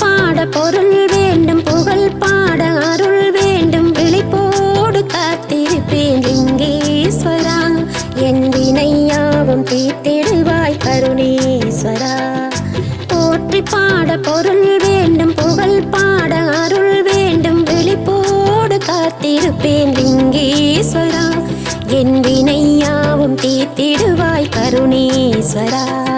பாட பொருள் வேண்டும் புகழ் பாட அருள் வேண்டும். விழிப்போடு காத்திருப்பேன் லிங்கேஸ்வரா. என் வினையாவும் தீர்த்திடுவாய் கருணேஸ்வரா. போற்றி பாட பொருள் வேண்டும் புகழ் பாட அருள் வேண்டும். விழிப்போடு காத்திருப்பேன் லிங்கேஸ்வரா. என் வினையாவும் தீர்த்திடுவாய் கருணேஸ்வரா.